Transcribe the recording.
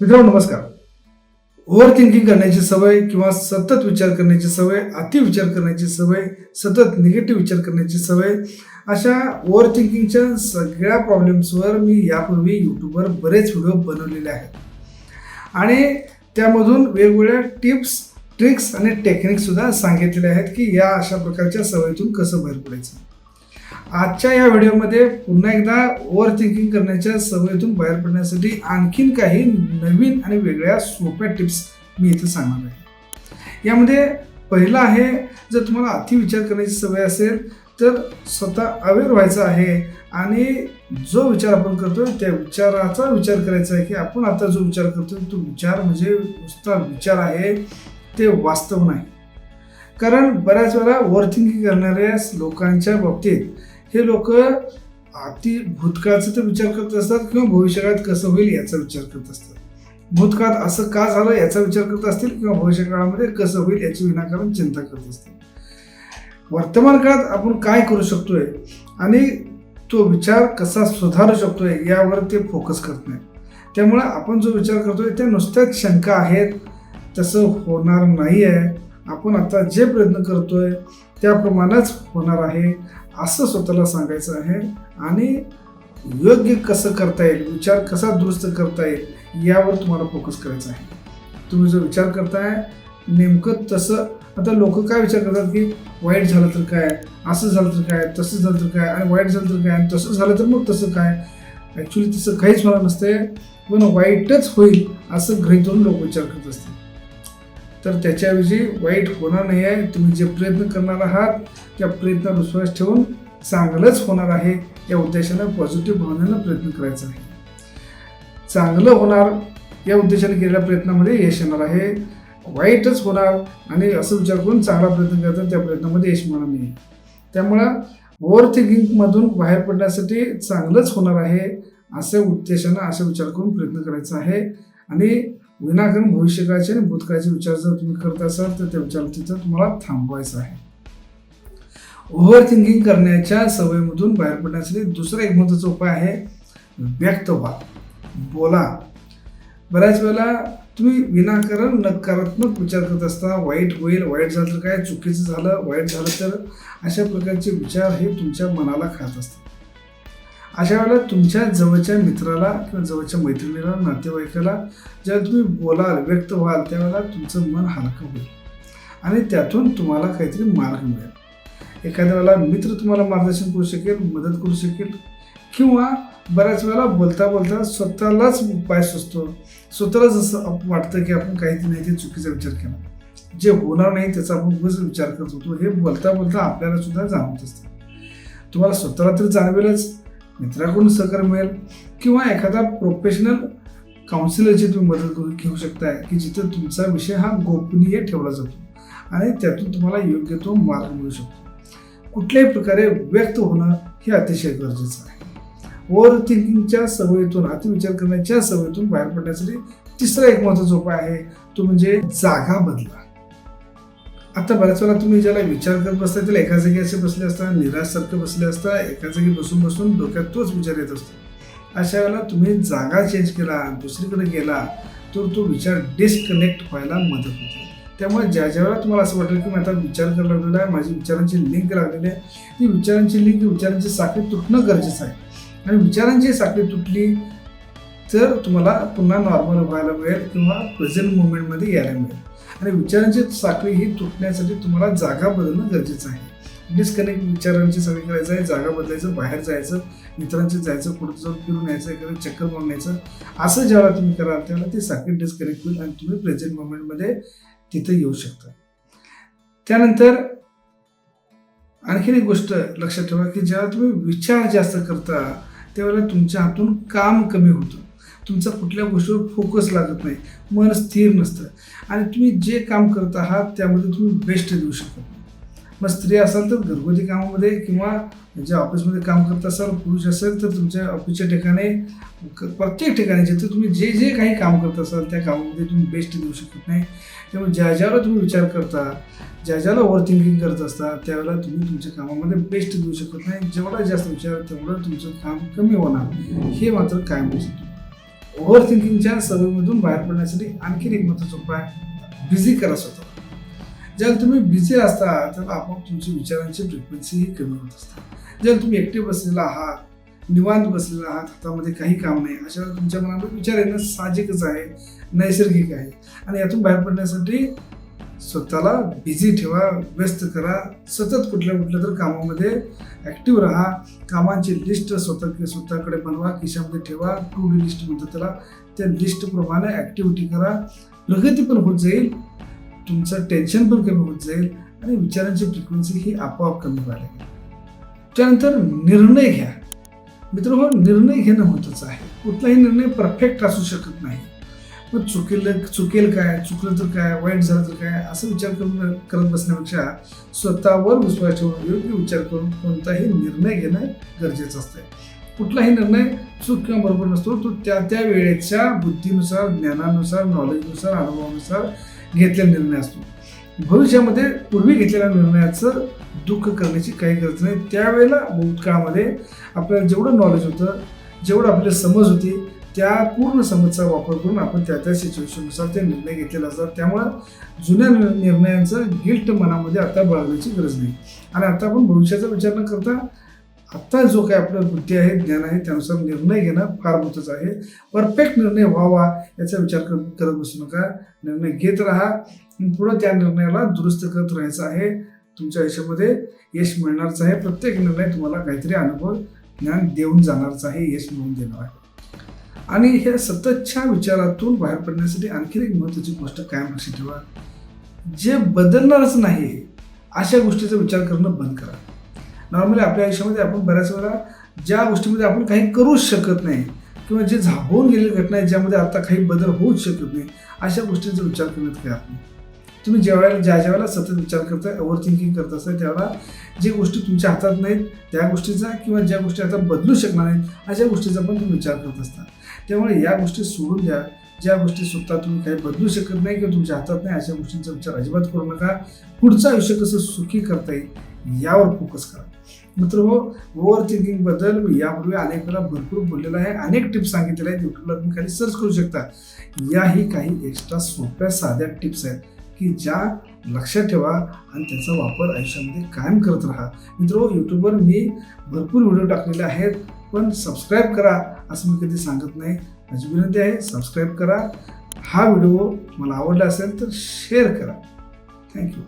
मित्रांनो नमस्कार. Over thinking करण्याची सवय किंवा सतत विचार करण्याची सवय अति विचार करण्याची सवय सतत निगेटिव्ह विचार करण्याची सवय अशा ओव्हर थिंकिंगच्या सगळ्या प्रॉब्लेम्सवर मी यापूर्वी यूट्यूबवर बरेच व्हिडिओ बनवलेले आहेत. आणि त्यामधून वेगवेगळ्या टिप्स ट्रिक्स आणि टेक्निक्ससुद्धा सांगितलेले आहेत की या अशा प्रकारच्या सवयीतून कसं बाहेर पडायचं. आजच्या या व्हिडिओमध्ये पुन्हा एकदा ओव्हर थिंकिंग करण्याच्या सवयीतून बाहेर पडण्यासाठी आणखीन काही नवीन आणि वेगळ्या सोप्या टिप्स मी इथे सांगणार आहे. यामध्ये पहिलं आहे जर तुम्हाला अति विचार करण्याची सवय असेल तर स्वतः अवेअर व्हायचं आहे आणि जो विचार आपण करतो त्या विचाराचा विचार करायचा आहे की आपण आता जो विचार करतो तो विचार म्हणजे नुसता विचार आहे ते वास्तव नाही. कारण बऱ्याच वेळा ओव्हर थिंकिंग करणाऱ्या लोकांच्या बाबतीत हे लोक अति भूतकाळचा तर विचार करत असतात किंवा भविष्यकाळात कसं होईल याचा विचार करत असतात. भूतकाळात असं का झालं याचा विचार करत असतील किंवा भविष्य काळामध्ये कसं होईल याची विनाकारण चिंता करत असतील. वर्तमान काळात आपण काय करू शकतोय आणि तो विचार कसा सुधारू शकतोय यावर ते फोकस करत नाही त्यामुळे आपण जो विचार करतोय त्या नुसत्याच शंका आहेत. तसं होणार नाही आहे आपण आता जे प्रयत्न करतोय त्याप्रमाणेच होणार आहे. असं स्वतःला सांगायचं आहे आणि योग्य कसं करता येईल विचार कसा दुरुस्त करता येईल यावर तुम्हाला फोकस करायचा आहे. तुम्ही जो विचार करताय नेमकं तसं आता लोक काय विचार करतात की वाईट झालं तर काय असं झालं तर काय तसं झालं तर काय आणि वाईट झालं तर काय आणि तसं झालं तर मग तसं काय? ॲक्च्युली तसं काहीच होणार नसते पण वाईटच होईल असं गृहीत धरून लोक विचार करत असतात. तर त्याच्याऐवजी वाईट होणार नाही आहे. तुम्ही जे प्रयत्न करणार आहात त्या प्रयत्नावर विश्वास ठेवून चांगलंच होणार आहे. या उद्देशानं पॉझिटिव्ह भावनेनं प्रयत्न करायचा आहे. चांगलं होणार या उद्देशाने केलेल्या प्रयत्नामध्ये यश येणार आहे. वाईटच होणार आणि असं विचार करून चांगला प्रयत्न करतात त्या प्रयत्नामध्ये यश मिळणार नाही. त्यामुळं ओव्हर थिंकिंगमधून बाहेर पडण्यासाठी चांगलंच होणार आहे. अशा उद्देशानं असा विचार करून प्रयत्न करायचा आहे. आणि विनाकारण भविष्यकाळचे आणि भूतकाळचे विचार जर तुम्ही करत असाल तर त्या विचार तिथं तुम्हाला थांबवायचं आहे. ओव्हर थिंकिंग करण्याच्या सवयीमधून बाहेर पडण्यासाठी दुसरा एक महत्त्वाचा उपाय आहे व्यक्त व्हा. बोला. बऱ्याच वेळेला तुम्ही विनाकारण नकारात्मक विचार करत असता वाईट होईल वाईट झालं तर काय चुकीचं झालं वाईट झालं तर अशा प्रकारचे विचार हे तुमच्या मनाला खात असतात. अशा वेळेला तुमच्या जवळच्या मित्राला किंवा जवळच्या मैत्रिणीला नातेवाईकाला ज्यावेळेला तुम्ही बोलाल व्यक्त व्हाल त्यावेळेला तुमचं मन हलकं होईल. आणि त्यातून तुम्हाला काहीतरी मार्ग मिळेल. एखाद्या वेळेला मित्र तुम्हाला मार्गदर्शन करू शकेल मदत करू शकेल किंवा बऱ्याच वेळेला बोलता बोलता स्वतःलाच उपाय सुचतो. स्वतःला जसं वाटतं की आपण काहीतरी नाही ते चुकीचा विचार केला. जे होणार नाही त्याचा आपण उगाच विचार करत होतो. हे बोलता बोलता आपल्याला सुद्धा जाणवत असतं. तुम्हाला स्वतःला तरी जाणवेलच. मित्राकडून सहकार्य मिळेल किंवा एखादा प्रोफेशनल काउन्सिलरची तुम्ही मदत करून घेऊ शकताय की जिथं तुमचा विषय हा गोपनीय ठेवला जातो आणि त्यातून तुम्हाला योग्य तो मार्ग मिळू शकतो. कुठल्याही प्रकारे व्यक्त होणं हे अतिशय गरजेचं आहे. ओव्हर थिंकिंगच्या सवयीतून अतिविचार करण्याच्या सवयीतून बाहेर पडण्यासाठी तिसरा एक महत्त्वाचा उपाय आहे तो म्हणजे जागा बदला. आता बऱ्याच वेळा तुम्ही ज्याला विचार करत बसता त्याला एका जागी असे बसले असता निराशसारखे बसले असता एका जागी बसून बसून डोक्यात तोच विचार येत असतो. अशा वेळेला तुम्ही जागा चेंज केला दुसरीकडे गेला तर तो विचार डिस्कनेक्ट व्हायला मदत होते. त्यामुळे ज्या ज्या वेळेला तुम्हाला असं वाटेल की मी आता विचार करायला लागलेला आहे माझी विचारांची लिंक लागलेली आहे ती विचारांची लिंक विचारांची साखळी तुटणं गरजेचं आहे. आणि विचारांची साखळी तुटली तर तुम्हाला पुन्हा नॉर्मल व्हायला मिळेल किंवा प्रेझेंट मुवमेंटमध्ये यायला मिळेल. आणि विचारांची साखळी ही तुटण्यासाठी तुम्हाला जागा बदलणं गरजेचं आहे. डिस्कनेक्ट विचारांची सगळी करायचं आहे जागा बदलायचं बाहेर जायचं मित्रांचे जायचं कुठं जाऊन फिरून यायचं एखादं चक्कर मारून यायचं असं ज्यावेळेला तुम्ही कराल त्यावेळेला ती साखळी डिस्कनेक्ट होईल आणि तुम्ही प्रेझेंट मोमेंटमध्ये तिथं येऊ शकता. त्यानंतर आणखीन एक गोष्ट लक्षात ठेवा की जेव्हा तुम्ही विचार जास्त करता त्यावेळेला तुमच्या हातून काम कमी होतं. तुमचा कुठल्या गोष्टीवर फोकस लागत नाही. मन स्थिर नसतं. आणि तुम्ही जे काम करत आहात त्यामध्ये तुम्ही बेस्ट देऊ शकत नाही. मग स्त्री असाल तर घरगुती कामामध्ये किंवा ज्या ऑफिसमध्ये काम करत असाल पुरुष असेल तर तुमच्या ऑफिसच्या ठिकाणी क- प्रत्येक ठिकाणी जिथे तुम्ही जे जे काही काम करत असाल त्या कामामध्ये तुम्ही बेस्ट देऊ शकत नाही. त्यामुळे ज्या ज्याला तुम्ही विचार करता ज्या ज्याला ओव्हर थिंकिंग करत असता त्यावेळेला तुम्ही तुमच्या कामामध्ये बेस्ट देऊ शकत नाही. जेवढा जास्त विचार तेवढं तुमचं काम कमी होणार. हे मात्र कायम असतं ओव्हर थिंकिंगच्या सवयीमधून बाहेर पडण्यासाठी आणखीन एक महत्त्वाचा उपाय बिझी करा स्वतः ज्याला तुम्ही बिझी असता तर आपोआप तुमची विचारांची फ्रिक्वेन्सी कमी होत असते. जर तुम्ही एकटे बसलेला आहात निवांत बसलेला आहात हातामध्ये काही काम नाही अशा तुमच्या मनामध्ये विचार येणं साहजिकच आहे नैसर्गिक आहे. आणि यातून बाहेर पडण्यासाठी स्वतःला बिझी ठेवा व्यस्त करा सतत कुठल्या कुठल्या तर कामामध्ये ॲक्टिव्ह राहा. कामांची लिस्ट स्वतः स्वतःकडे बनवा खिशामध्ये ठेवा टू डी लिस्ट म्हणतात त्याला. त्या लिस्टप्रमाणे ॲक्टिव्हिटी करा. प्रगती पण होत जाईल. तुमचं टेन्शन पण कमी होत जाईल. आणि विचारांची फ्रिक्वेन्सी ही आपोआप कमी व्हायला लागेल त्यानंतर निर्णय घ्या. मित्र हो निर्णय घेणं महत्त्वाचं आहे. कुठलाही निर्णय परफेक्ट असू शकत नाही. मग चुकेल चुकेल काय? चुकलं तर काय? वाईट झालं तर काय? असं विचार करून करत बसण्यापेक्षा स्वतःवर विश्वास ठेवून योग्य विचार करून कोणताही निर्णय घेणं गरजेचं असतं कुठलाही निर्णय चूक किंवा बरोबर नसतो तो त्या त्या वेळेच्या बुद्धीनुसार ज्ञानानुसार नॉलेजनुसार अनुभवानुसार घेतलेला निर्णय असतो. भविष्यामध्ये पूर्वी घेतलेल्या निर्णयाचं दुःख करण्याची काही गरज नाही. त्यावेळेला भूतकाळामध्ये आपल्याला जेवढं नॉलेज होतं जेवढं आपल्याला समज होती त्या पूर्ण समजचा वापर करून आपण त्या त्या सिच्युएशननुसार ते निर्णय घेतलेले असतात. त्यामुळं जुन्या निर्णयांचं गिल्ट मनामध्ये आता बाळगण्याची गरज नाही. आणि आता आपण भविष्याचा विचार न करता आत्ता जो काही आपलं बुद्धी आहे ज्ञान आहे त्यानुसार निर्णय घेणं फार महत्त्वाचं आहे. परफेक्ट निर्णय व्हावा याचा विचार कर करत बसू नका. निर्णय घेत राहा. पुढं त्या निर्णयाला दुरुस्त करत राहायचं आहे. तुमच्या आयुष्यामध्ये यश मिळणारच आहे. प्रत्येक निर्णय तुम्हाला काहीतरी अनुभव ज्ञान देऊन जाणारच आहे यश मिळवून देणार आहे. आणि ह्या सततच्या विचारातून बाहेर पडण्यासाठी आणखी एक महत्त्वाची गोष्ट कायम लक्षात ठेवा. जे बदलणारच नाही अशा गोष्टीचा विचार करणं बंद करा. नॉर्मली आपल्या आयुष्यामध्ये आपण बऱ्याच वेळा ज्या गोष्टीमध्ये आपण काही करूच शकत नाही किंवा जे झाबवून गेलेली घटना आहे ज्यामध्ये आता काही बदल होऊच शकत नाही अशा गोष्टींचा विचार करण्यात काही नाही. तुम्ही ज्यावेळेला ज्या ज्या वेळेला सतत विचार करताय ओव्हर थिंकिंग करत असताय त्यावेळेला जे गोष्टी तुमच्या हातात नाहीत त्या गोष्टीचा किंवा ज्या गोष्टी आता बदलू शकणार नाहीत अशा गोष्टीचा पण तुम्ही विचार करत असता. त्यामुळे या गोष्टी सोडून द्या. ज्या गोष्टी स्वतः तुम्ही काही बदलू शकत नाही किंवा तुमच्या हातात नाही अशा गोष्टींचा विचार अजिबात करू नका. पुढचं आयुष्य कसं सुखी करता येईल यावर फोकस करा. मित्र हो ओव्हर थिंकिंगबद्दल मी यापूर्वी अनेक वेळा भरपूर बोललेला आहे. अनेक टिप्स सांगितलेल्या आहेत. यूट्यूबला तुम्ही खाली सर्च करू शकता. याही काही एक्स्ट्रा सोप्या साध्या टिप्स आहेत. की ज्या लक्षात ठेवा आणि त्याचा वापर आयुष्यामध्ये कायम करत राहा. मित्र यूट्यूबवर मी भरपूर व्हिडिओ टाकलेले आहेत पण सबस्क्राईब करा असं मी कधी सांगत नाही. माझी विनंती आहे सबस्क्राईब करा. हा व्हिडिओ मला आवडला असेल तर शेअर करा. थँक्यू